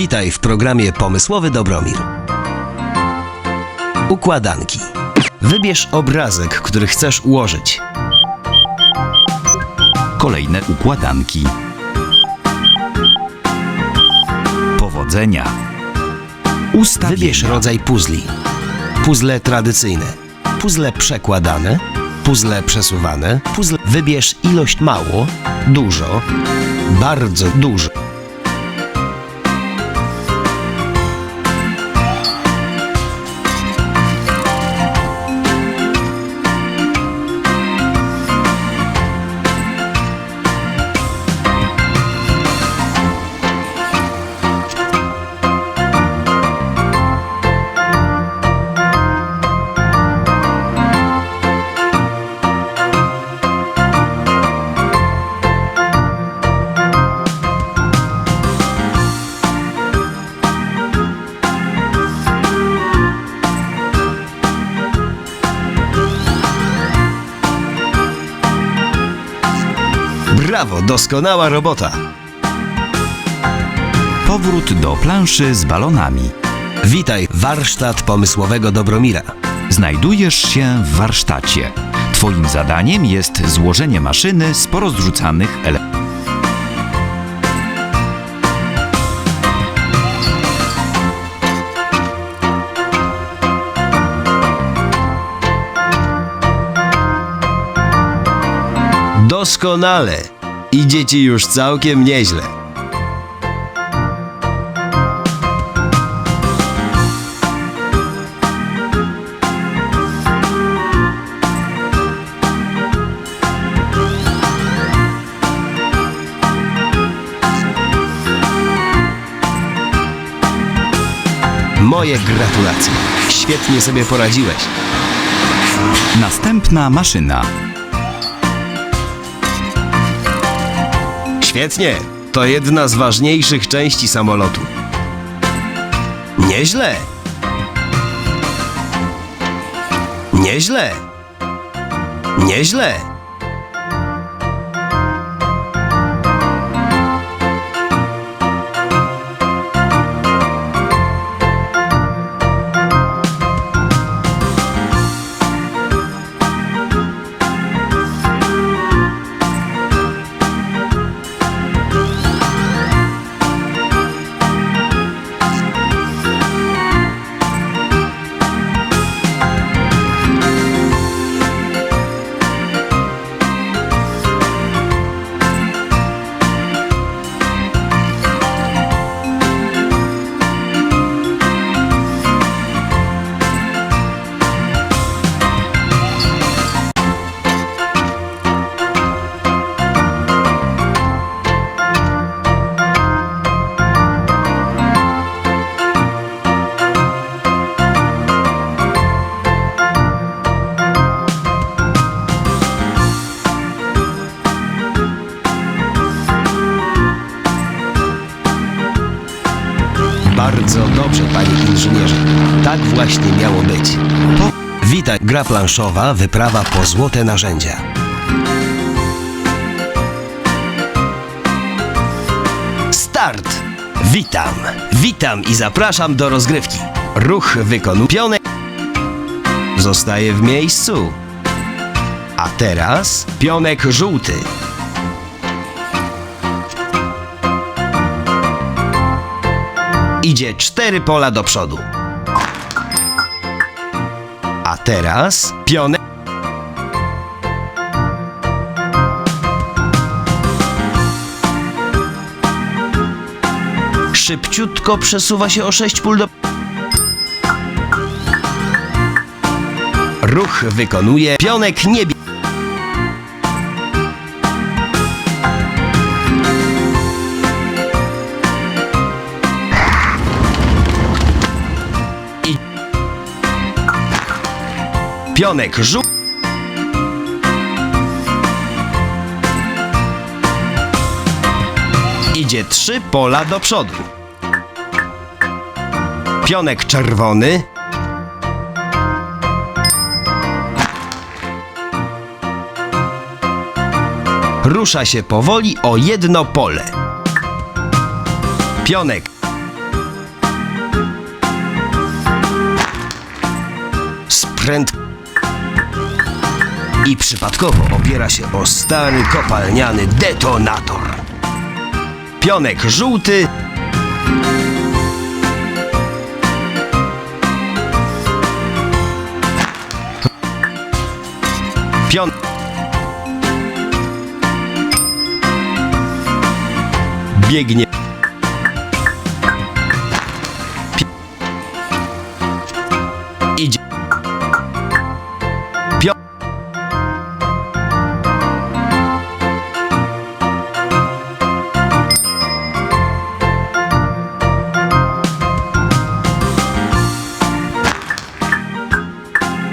Witaj w programie Pomysłowy Dobromir. Układanki. Wybierz obrazek, który chcesz ułożyć. Kolejne układanki. Powodzenia. Ustawienia. Wybierz rodzaj puzli. Puzzle tradycyjne, puzzle przekładane, puzzle przesuwane, puzzle. Wybierz ilość mało, dużo, bardzo dużo. Doskonała robota. Powrót do planszy z balonami. Witaj, warsztat pomysłowego Dobromira. Znajdujesz się w warsztacie. Twoim zadaniem jest złożenie maszyny z porozrzucanych elementów. Doskonale. Idzie ci już całkiem nieźle. Moje gratulacje. Świetnie sobie poradziłeś. Następna maszyna. Świetnie. To jedna z ważniejszych części samolotu. Nieźle. Nieźle. Nieźle. Bardzo dobrze, panie inżynierze. Tak właśnie miało być. To... Witaj, gra planszowa, wyprawa po złote narzędzia. Start! Witam, witam i zapraszam do rozgrywki. Ruch wykonupiony zostaje w miejscu. A teraz pionek żółty. Idzie cztery pola do przodu. A teraz pionek. Szybciutko przesuwa się o sześć pól do. Ruch wykonuje pionek niebie. Pionek żół... Idzie trzy pola do przodu. Pionek czerwony. Rusza się powoli o jedno pole. Pionek prędko i przypadkowo opiera się o stary kopalniany detonator. Pionek żółty Pion biegnie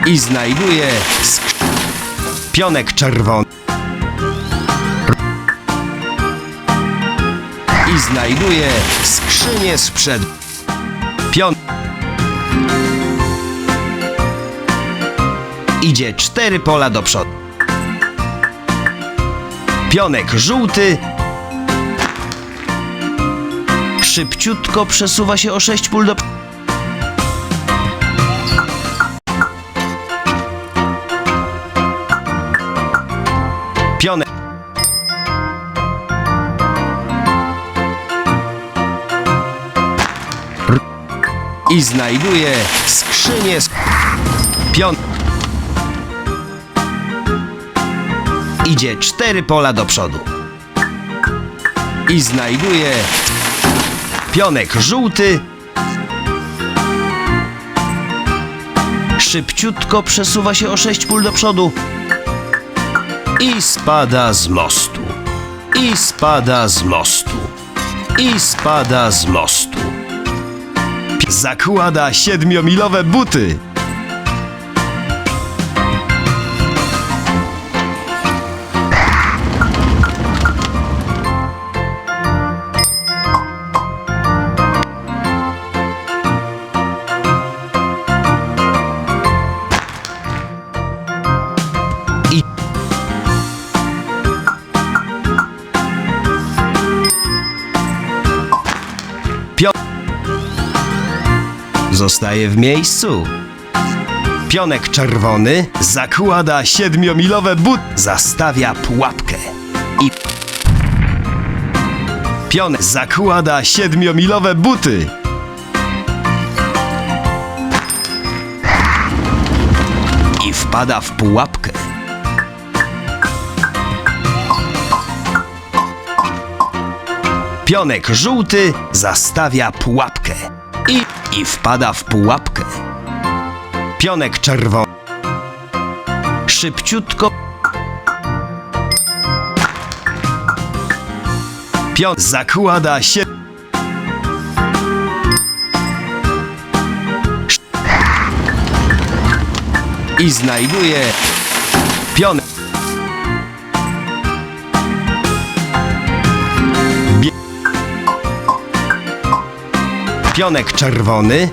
i znajduje pionek czerwony. i znajduje skrzynię sprzed pion idzie cztery pola do przodu. Pionek żółty. Szybciutko przesuwa się o sześć pól do przodu Pionek. I znajduje skrzynię z pion. Idzie cztery pola do przodu. I znajduje pionek żółty. Szybciutko przesuwa się o sześć pól do przodu i spada z mostu. I spada z mostu. I spada z mostu. Zakłada siedmiomilowe buty. Zostaje w miejscu. Pionek czerwony zakłada siedmiomilowe but, zastawia pułapkę. I Pionek zakłada siedmiomilowe buty. I wpada w pułapkę. Pionek żółty zastawia pułapkę i, i wpada w pułapkę. Pionek czerwony szybciutko Pion zakłada się i znajduje Pionek czerwony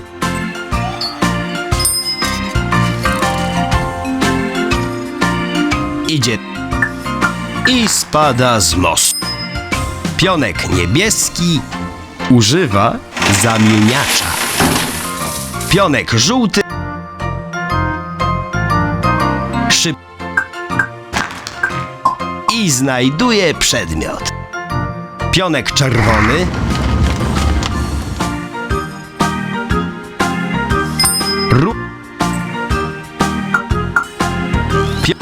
idzie i spada z mostu. Pionek niebieski używa zamieniacza. Pionek żółty szyb i znajduje przedmiot. Pionek czerwony Ru Pio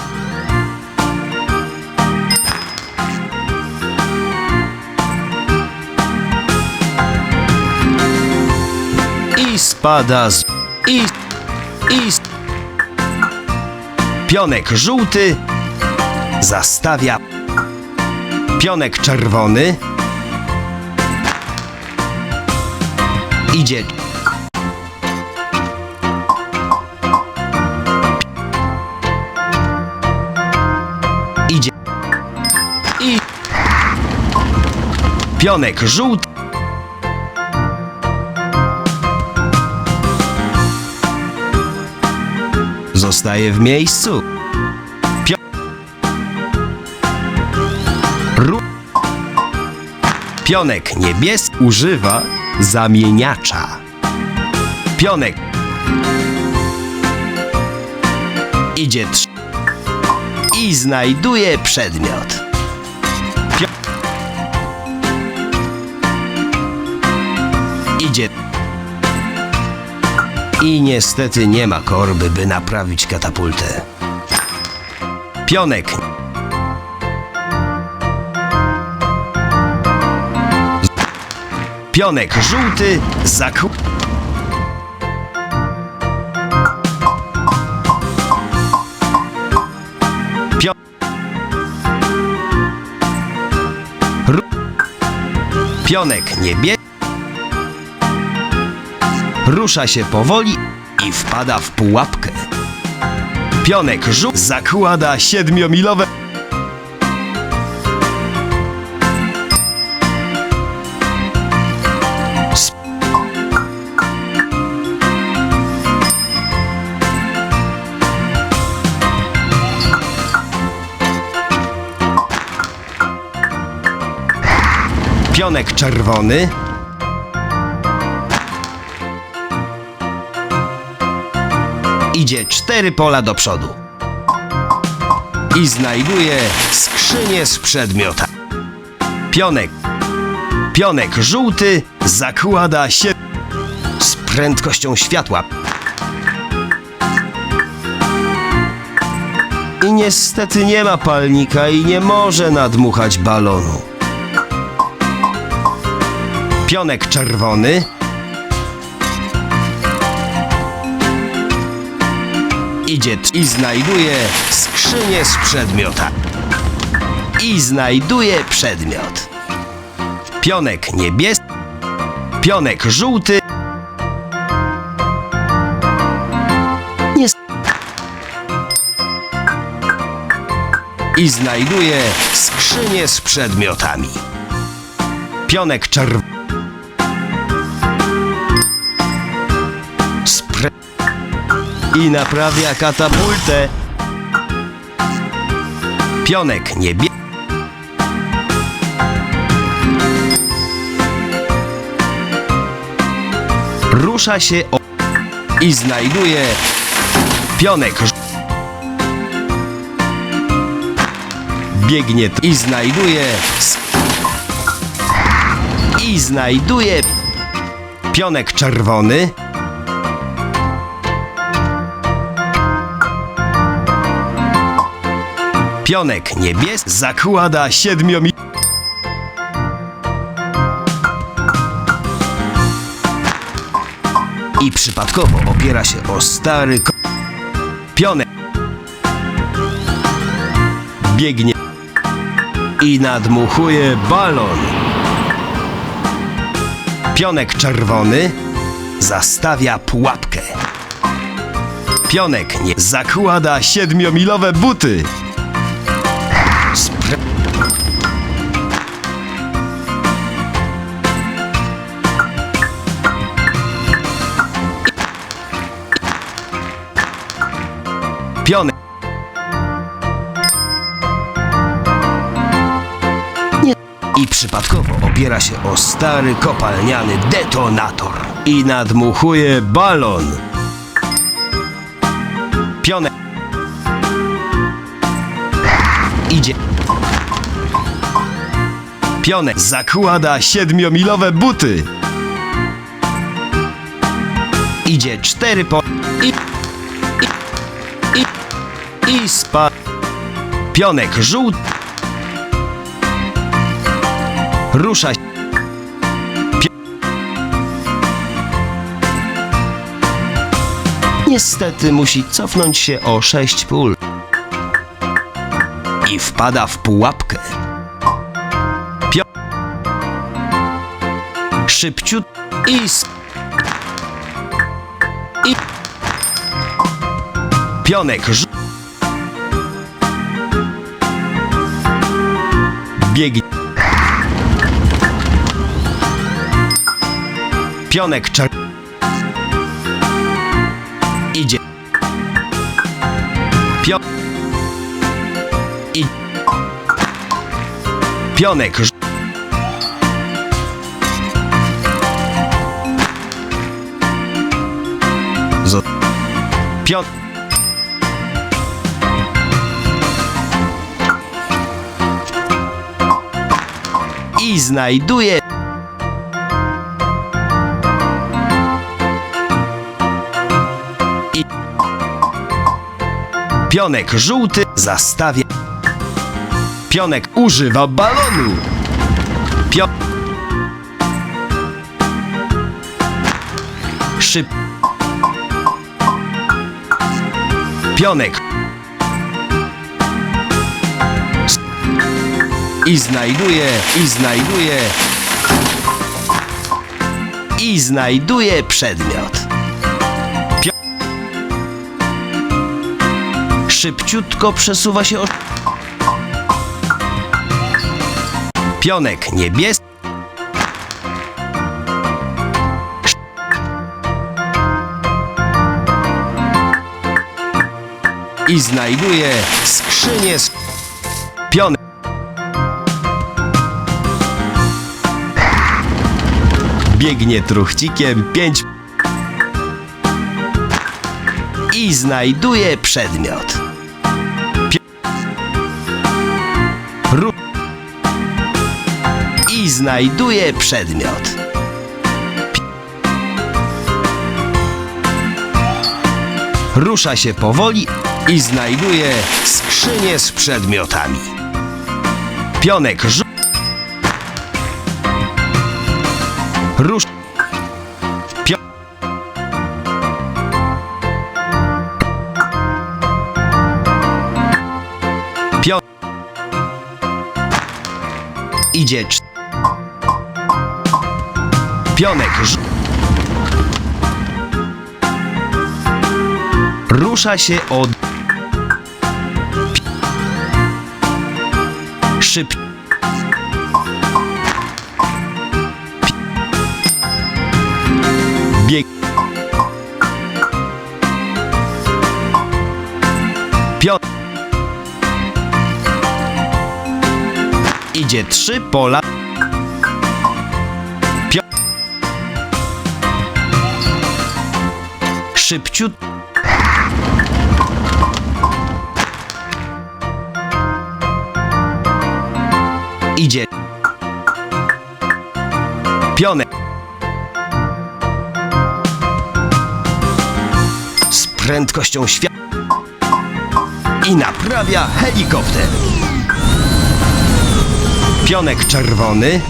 I spada z... I... I... Pionek żółty zastawia pionek czerwony idzie pionek żółty zostaje w miejscu Pio... Ru... Pionek niebieski używa zamieniacza. Pionek Idzie trz... I znajduje przedmiot. Idzie... I niestety nie ma korby, by naprawić katapultę. Pionek. Pionek żółty zaku... Pionek niebie... Rusza się powoli i wpada w pułapkę. Pionek żółty zakłada siedmiomilowe... Pionek czerwony idzie cztery pola do przodu i znajduje skrzynię z przedmiota. Pionek. Pionek żółty zakłada się z prędkością światła. I niestety nie ma palnika i nie może nadmuchać balonu. Pionek czerwony idzie i znajduje skrzynię z przedmiota. I znajduje przedmiot. Pionek niebieski, pionek żółty. Nie. I znajduje skrzynię z przedmiotami. Pionek czerwony. I naprawia katapultę. Pionek niebie... Rusza się o... i znajduje pionek. Biegnie i znajduje... I znajduje pionek czerwony. Pionek niebieski zakłada siedmiomi... I przypadkowo opiera się o stary ko... Pionek biegnie i nadmuchuje balon. Pionek czerwony zastawia pułapkę. Pionek nie zakłada siedmiomilowe buty. Nie. I przypadkowo opiera się o stary kopalniany detonator i nadmuchuje balon. Pionek. Idzie. Pionek zakłada siedmiomilowe buty. Idzie cztery po... I... I... I... I spa... Pionek żółty. Rusza. Pio... Niestety musi cofnąć się o sześć pól. I wpada w pułapkę. Szybciut... I... s- I... Pionek ż... Biegnie. Pionek czer... Idzie. Pio... I... Pionek ż... I znajduje... Pionek żółty zastawia... Pionek używa balonu. Pio... Szybko. Pionek. I znajduje, i znajduje. I znajduje przedmiot. Szybciutko przesuwa się o... Pionek niebieski. I znajduje skrzynię z pionek. Biegnie truchcikiem pięć i znajduje przedmiot. I znajduje przedmiot. Rusza się powoli i znajduje skrzynię z przedmiotami. Pionek rzu... Rusz... Pio... Pio... Idzie cz... Pionek rzu... Rusza się od... Szyb... Bieg... Pion... Idzie trzy pola... Pio... Szybciut... Idzie... Pionek... z prędkością światła i naprawia helikopter. Pionek czerwony.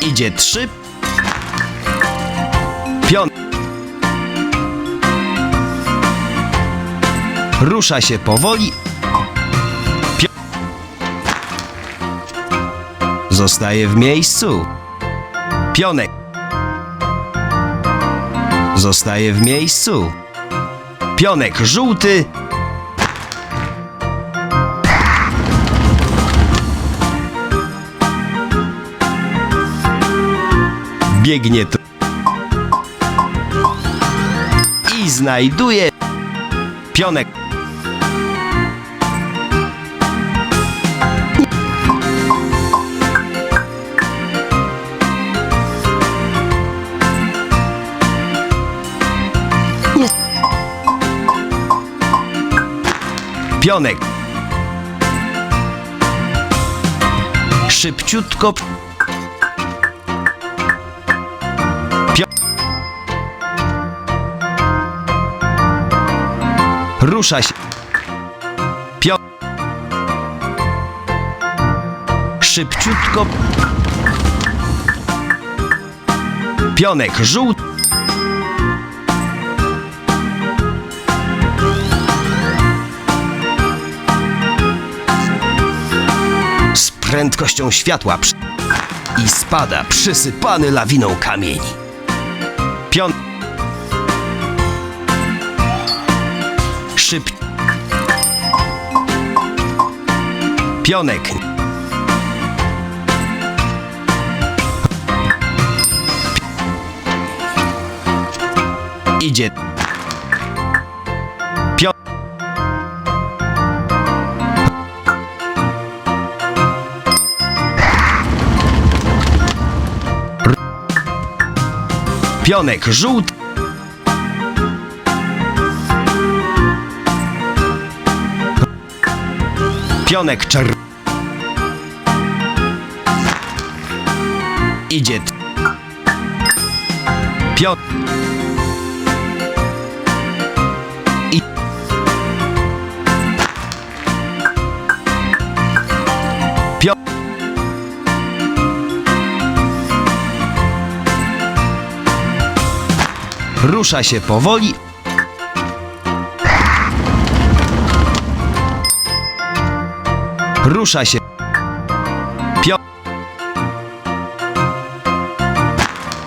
Idzie trzy. Rusza się powoli Zostaje w miejscu. Pionek. Zostaje w miejscu. Pionek żółty. Biegnie tu. I znajduje pionek. Pionek. Szybciutko. Pio... Rusza się. Pio... Szybciutko. Pionek żółty. Prędkością światła i spada przysypany lawiną kamieni. Pion... Szyb... Pionek. Idzie. Pionek żółty. Pionek czerwony. Idzie. Pion. Rusza się powoli. Rusza się. Pion.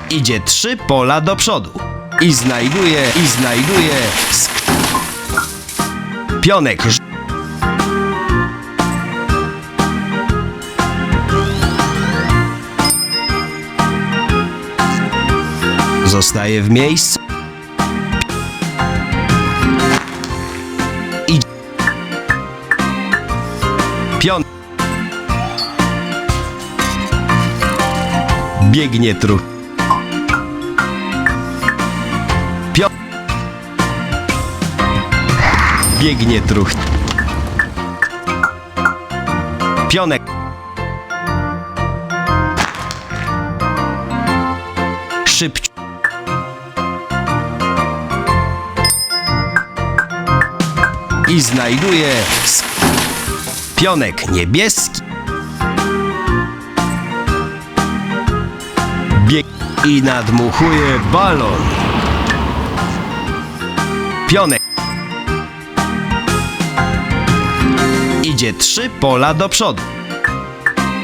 Idzie trzy pola do przodu. I znajduje, i znajduje. Pionek. Zostaje w miejscu. Biegnie truch. Pion. Biegnie truch. Pionek. Szybciu. I znajduje pionek niebieski. I nadmuchuje balon. Pionek. Idzie trzy pola do przodu.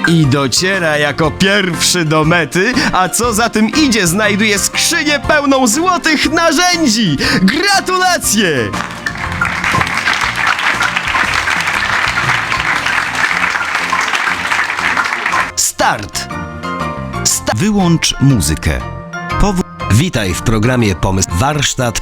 I dociera jako pierwszy do mety, a co za tym idzie, znajduje skrzynię pełną złotych narzędzi! Gratulacje! Start! Wyłącz muzykę. Witaj w programie Pomysł Warsztat.